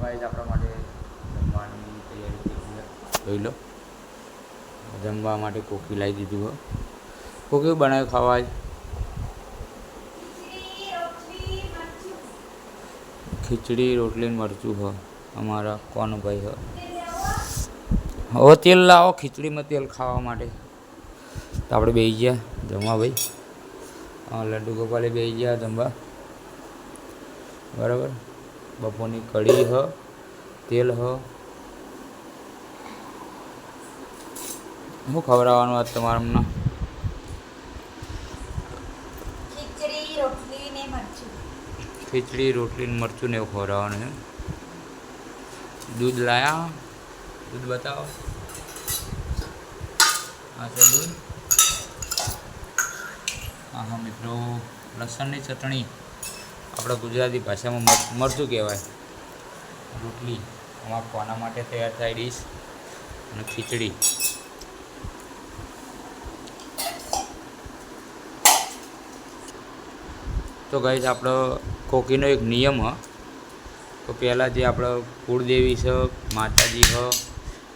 Guys આપણા માટે જમવાની તૈયારી થઈ જોઈ લો. જમવા માટે કોકી લાવી દીધું, હો. કોકી બનાવ્યું ખાવા? ખીચડી, રોટલી મરચું, હ. અમારા કોણ ભાઈ, હ. હવે તેલ લાવો ખીચડીમાં તેલ ખાવા માટે. તો આપણે બેસી ગયા જમવા, ભાઈ. લડ્ડુ ગોપાલે બેસી ગયા જમવા. બરાબર? બપોરની કઢી હ તેલ હ. શું ખવડાવવાનું આજ તમારે ખીચડી રોટલી મરચું. ને એવું ખવડાવવાનું છે દૂધ લાયા? દૂધ બતાવો. હા છે દૂધ. હા હા મિત્રો લસણની ચટણી. આપણે ગુજરાતી ભાષામાં મર- મરચું કહેવાય. રોટલી. આમાં કોના માટે તૈયાર થાય ડીશ? અને ખીચડી. તો ગાઈઝ આપણો કોકીનો એક નિયમ હ. તો પહેલાં જે આપણો કુળદેવી છે માતાજી હ,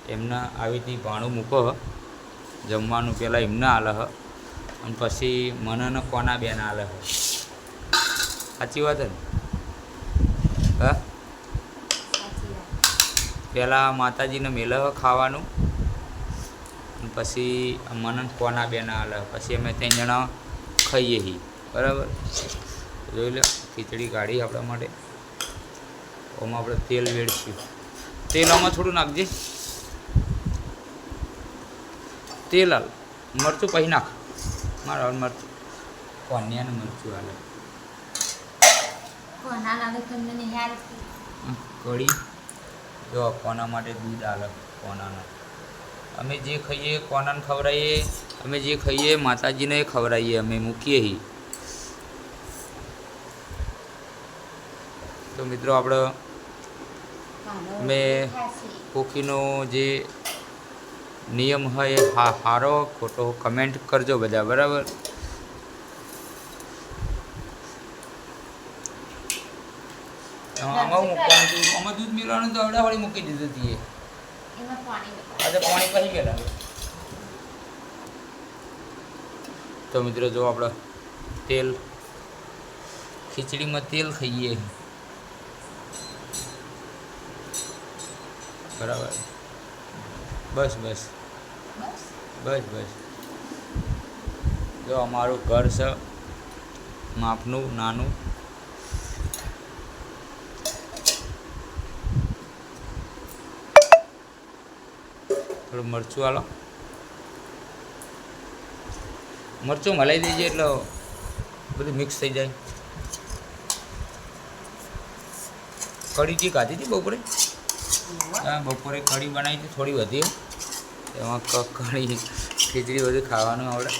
એમના આવી રીતની ભાણું મૂકો હ. જમવાનું પહેલાં એમને આલે હ. અને પછી મને ને કોના બેન આલે હ. સાચી વાત ને? હા? પહેલાં માતાજીને મેલે ખાવાનું. પછી મને કોના બેન હાલે પછી અમે ત્રણ જણા ખાઈએ છીએ બરાબર? જોઈ લો, ખીચડી કાઢી આપણા માટે. ઓમાં આપણે તેલ વેડશું. તેલ આમાં થોડું નાખજે. તેલ હાલ મરચું પછી નાખ. મારા મરચું. કોન્યાને મરચું હાલે કોના લાગે તમને નહીં આવડતું હમ, કઢી જો કોના માટે દૂધ આલે કોનાનું. અમે જે ખાઈએ કોનાને ખવડાવીએ અમે જે ખાઈએ માતાજીને ખવડાવીએ અમે મૂકીએ છીએ તો મિત્રો આપણે મેં-. કોકીનો જે નિયમ હોય હા સારો ખોટો કમેન્ટ કરજો બધા બરાબર? આમાં મૂકવાનું હતું આમાં દૂધ મેળવાનું તો આવડા મૂકી દીધું હતી. આજે પાણી પછી ગયેલા તો મિત્રો જો આપણે તેલ ખીચડીમાં તેલ ખાઈએ. બરાબર. બસ. બસ? બસ બસ. જો અમારું ઘર છે માપનું નાનું. થોડું મરચું હાલો મરચું મલાઈ દેજે એટલે બધું મિક્સ થઈ જાય. કઢી જે ખાધી હતી બપોરે? હા, બપોરે કઢી બનાવી હતી, થોડી વધી. એમાં કઢી, ખીચડી બધું ખાવાનું આવડે.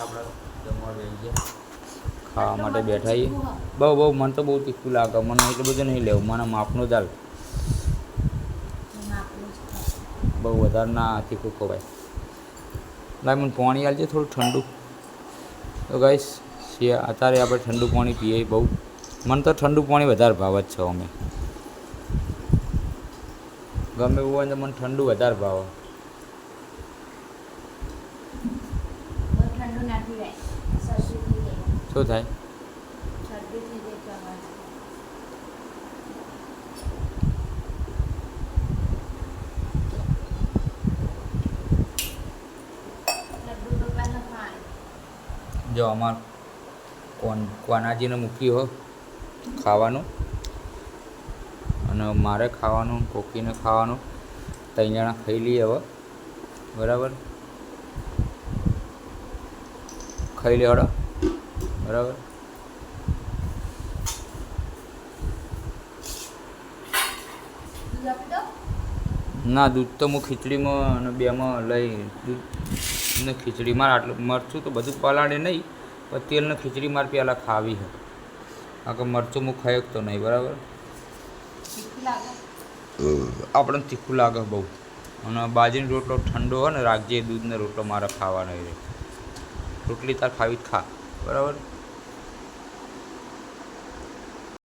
આપણે જમવા બેસી ગયા. ખાવા માટે બેઠા છીએ. બહુ બહુ, મને તો બહુ તીખું લાગે. મને એટલું બધું નહીં લેવું. મને માપનું ચાલ. બહુ વધારે ના તીખું ખવાય. ભાઈ, મને પાણી આલજે થોડું ઠંડુ. તો ગાઈશ અત્યારે આપણે ઠંડુ પાણી પીએ બહુ. મને તો ઠંડુ પાણી વધારે ભાવે જ છે અમે. ગમે એવું હોય તો મને ઠંડુ વધારે ભાવે. ઠંડુ ના. શું થાય. જો અમાર કોન, કોનાજીને મૂકી હો ખાવાનું. અને મારે ખાવાનું, કોકીને ખાવાનું. ત્રણ જણા ખાઈ લઈએ હવે. બરાબર? ખાઈ લે હડો બરાબર? ના, દૂધ તો હું ખીચડીમાં અને બેમાં લઈ, દૂધ ને ખીચડી. મારે આટલું, મરચું તો બધું પલાળે નહીં, પણ તેલને ખીચડી મારે પહેલાં ખાવી કારણ કે મરચું હું ખાઈ તો નહીં, બરાબર? આપણને તીખું લાગે બહુ. અને બાજરીનો રોટલો ઠંડો હોય ને, રાખજે, દૂધનો રોટલો મારે ખાવાનો રહે રોટલી તાર ખાવી જ ખા, બરાબર?